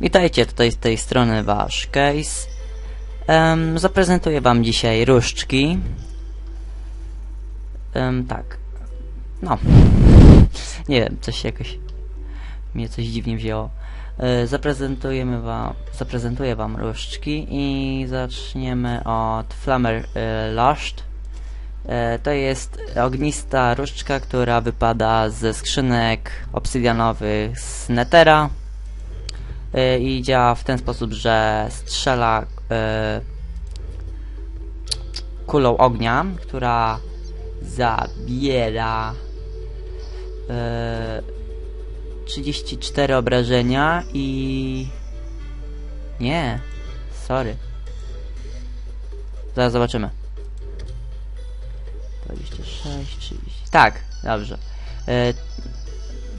Witajcie, tutaj z tej strony wasz Case. Em, zaprezentuję wam dzisiaj różdżki. Em, tak. No. Nie wiem, coś jakoś... Mnie coś dziwnie wzięło. E, zaprezentujemy wam... Zaprezentuję wam różdżki i zaczniemy od Flammer e. E, to jest ognista różdżka, która wypada ze skrzynek obsydianowych z Netera i działa w ten sposób, że strzela y, kulą ognia, która zabiera y, 34 obrażenia i... Nie, sorry. Zaraz zobaczymy. 26, 30. Tak, dobrze.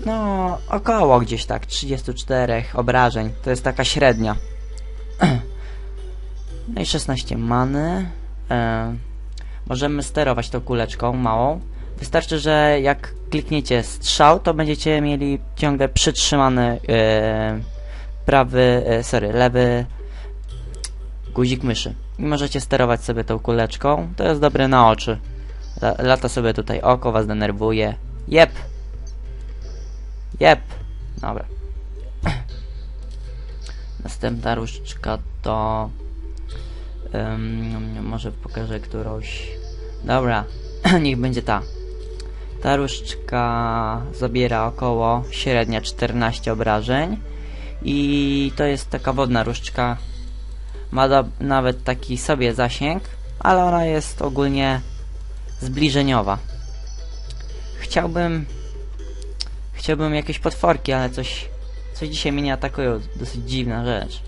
No, około gdzieś tak, 34 obrażeń. To jest taka średnia. No i 16 many. E, możemy sterować tą kuleczką małą. Wystarczy, że jak klikniecie strzał, to będziecie mieli ciągle przytrzymany e, prawy, e, sorry, lewy guzik myszy. I możecie sterować sobie tą kuleczką. To jest dobre na oczy. La- Lata sobie tutaj oko, was denerwuje. Jep, Jep. Dobra. Następna różdżka to... Um, może pokażę którąś... Dobra, niech będzie ta. Ta różdżka zabiera około średnia 14 obrażeń. I to jest taka wodna różdżka. Ma nawet taki sobie zasięg, ale ona jest ogólnie zbliżeniowa. Chciałbym Chciałbym jakieś potworki, ale coś... Coś dzisiaj mnie nie atakują. Dosyć dziwna rzecz.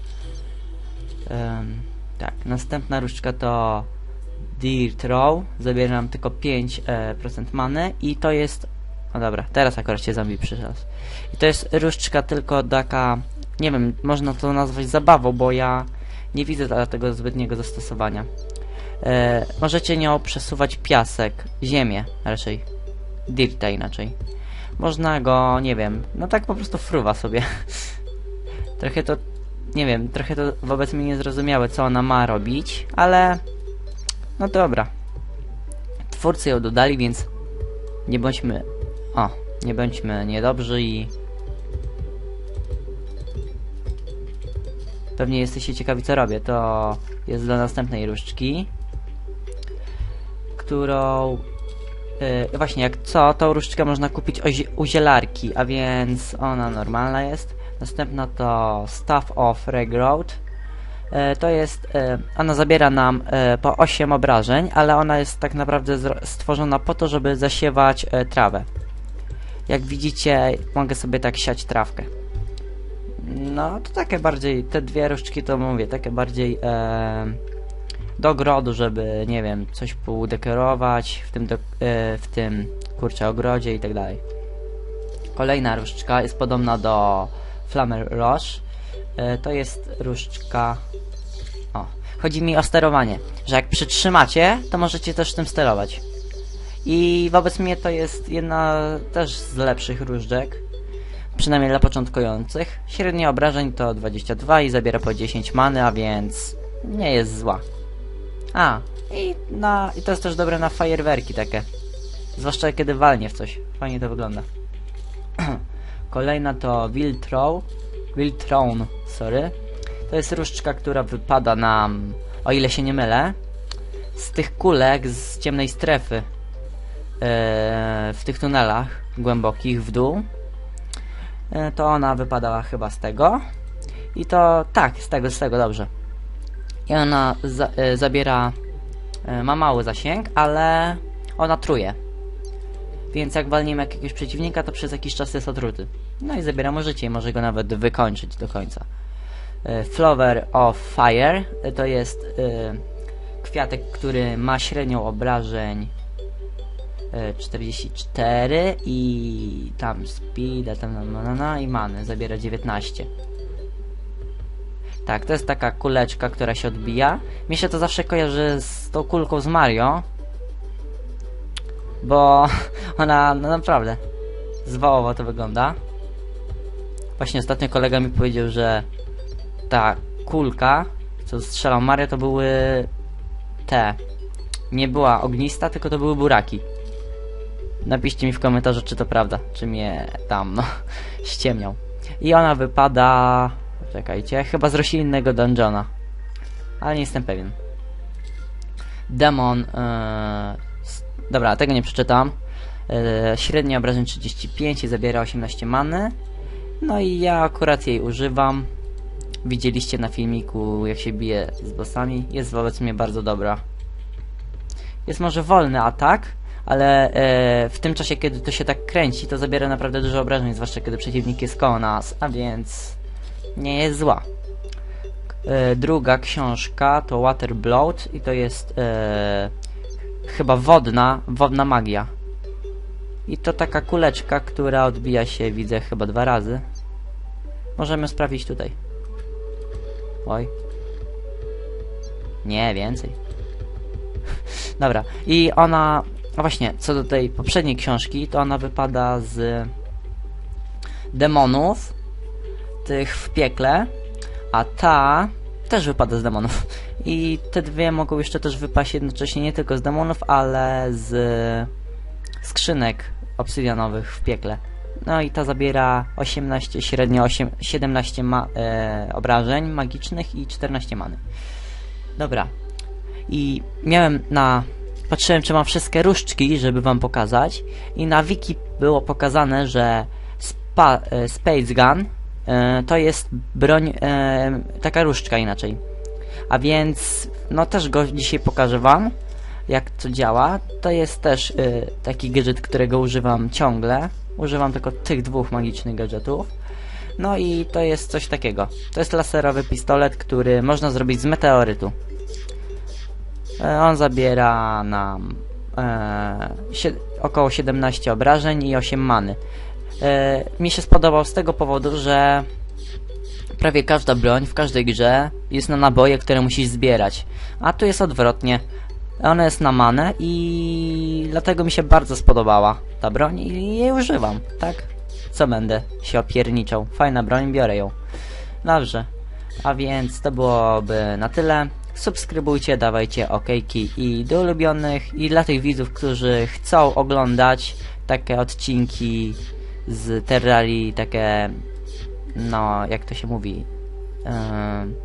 Em, tak, następna różdżka to... Deer Throw. Zabiera nam tylko 5% e, many i to jest... O dobra, teraz akurat się zombie przyszedł. I to jest różdżka tylko taka... Nie wiem, można to nazwać zabawą, bo ja nie widzę tego zbytniego zastosowania. E, możecie nią przesuwać piasek, ziemię raczej. Dirta inaczej. Można go, nie wiem, no tak po prostu fruwa sobie. trochę to, nie wiem, trochę to wobec mnie niezrozumiałe, co ona ma robić, ale no dobra. Twórcy ją dodali, więc nie bądźmy, o, nie bądźmy niedobrzy i pewnie jesteście ciekawi, co robię. To jest dla następnej różdżki, którą Yy, właśnie, jak co, tą różdżkę można kupić u zielarki, a więc ona normalna jest. Następna to Staff of Regrowth. Yy, to jest, yy, ona zabiera nam yy, po 8 obrażeń, ale ona jest tak naprawdę stworzona po to, żeby zasiewać trawę. Jak widzicie, mogę sobie tak siać trawkę. No, to takie bardziej, te dwie różdżki to mówię, takie bardziej do ogrodu, żeby, nie wiem, coś udekorować w tym, do, e, w tym, kurczę, ogrodzie i tak dalej. Kolejna różdżka jest podobna do Flammer Roche. E, to jest różdżka... O, chodzi mi o sterowanie, że jak przytrzymacie, to możecie też tym sterować. I wobec mnie to jest jedna też z lepszych różdżek, przynajmniej dla początkujących. Średnie obrażeń to 22 i zabiera po 10 many, a więc nie jest zła. A, i, na, i to jest też dobre na fajerwerki takie. Zwłaszcza kiedy walnie w coś. Fajnie to wygląda. Kolejna to Wiltrow. Wiltron, sorry. To jest różdżka, która wypada nam, o ile się nie mylę, z tych kulek z ciemnej strefy. Eee, w tych tunelach głębokich w dół. Eee, to ona wypadała chyba z tego. I to, tak, z tego, z tego, dobrze. I ona za, e, zabiera, e, ma mały zasięg, ale ona truje. Więc jak walniemy jakiegoś przeciwnika, to przez jakiś czas jest otruty. No i zabiera mu życie i może go nawet wykończyć do końca. E, Flower of Fire to jest kwiatek, który ma średnią obrażeń e, 44 i tam speed, tam na, na, na i many zabiera 19. Tak, to jest taka kuleczka, która się odbija. Mi się to zawsze kojarzy z tą kulką z Mario. Bo ona, no naprawdę, zwałowo to wygląda. Właśnie ostatnio kolega mi powiedział, że ta kulka, co strzelał Mario, to były te. Nie była ognista, tylko to były buraki. Napiszcie mi w komentarzu, czy to prawda, czy mnie tam, no, ściemniał. I ona wypada... Czekajcie, chyba z roślinnego dungeona. Ale nie jestem pewien. Demon... Yy, dobra, tego nie przeczytam. Yy, średnia obrażeń 35 i zabiera 18 many. No i ja akurat jej używam. Widzieliście na filmiku, jak się bije z bossami. Jest wobec mnie bardzo dobra. Jest może wolny atak, ale e, w tym czasie, kiedy to się tak kręci, to zabiera naprawdę dużo obrażeń, zwłaszcza kiedy przeciwnik jest koło nas, a więc nie jest zła. E, druga książka to Water Blood i to jest e, chyba wodna, wodna magia. I to taka kuleczka, która odbija się, widzę, chyba dwa razy. Możemy sprawdzić tutaj. Oj. Nie, więcej. Dobra, i ona, no właśnie, co do tej poprzedniej książki, to ona wypada z demonów, tych w piekle, a ta też wypada z demonów. I te dwie mogą jeszcze też wypaść jednocześnie nie tylko z demonów, ale z skrzynek obsydianowych w piekle. No i ta zabiera 18, średnio 8, 17 ma, e, obrażeń magicznych i 14 many. Dobra. I miałem na... Patrzyłem, czy mam wszystkie różdżki, żeby wam pokazać. I na wiki było pokazane, że spa, e, Space Gun to jest broń, e, taka różdżka inaczej. A więc, no też go dzisiaj pokażę wam, jak to działa. To jest też e, taki gadżet, którego używam ciągle. Używam tylko tych dwóch magicznych gadżetów. No i to jest coś takiego. To jest laserowy pistolet, który można zrobić z meteorytu. E, On zabiera nam e, około 17 obrażeń i 8 many. E, mi się spodobał z tego powodu, że prawie każda broń w każdej grze jest na naboje, które musisz zbierać. A tu jest odwrotnie. Ona jest na manę i dlatego mi się bardzo spodobała ta broń i jej używam, tak? Co będę się opierniczał? Fajna broń, biorę ją. Dobrze. A więc to byłoby na tyle. Subskrybujcie, dawajcie okejki i do ulubionych. I dla tych widzów, którzy chcą oglądać takie odcinki z Terrarii, takie, no, jak to się mówi, Ym,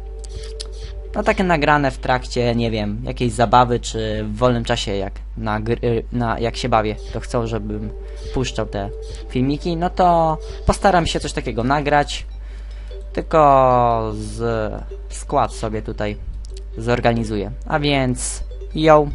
no takie nagrane w trakcie, nie wiem, jakiejś zabawy, czy w wolnym czasie, jak na, gry, na jak się bawię, to chcą, żebym puszczał te filmiki, no to postaram się coś takiego nagrać. Tylko z skład sobie tutaj zorganizuję. A więc, yo,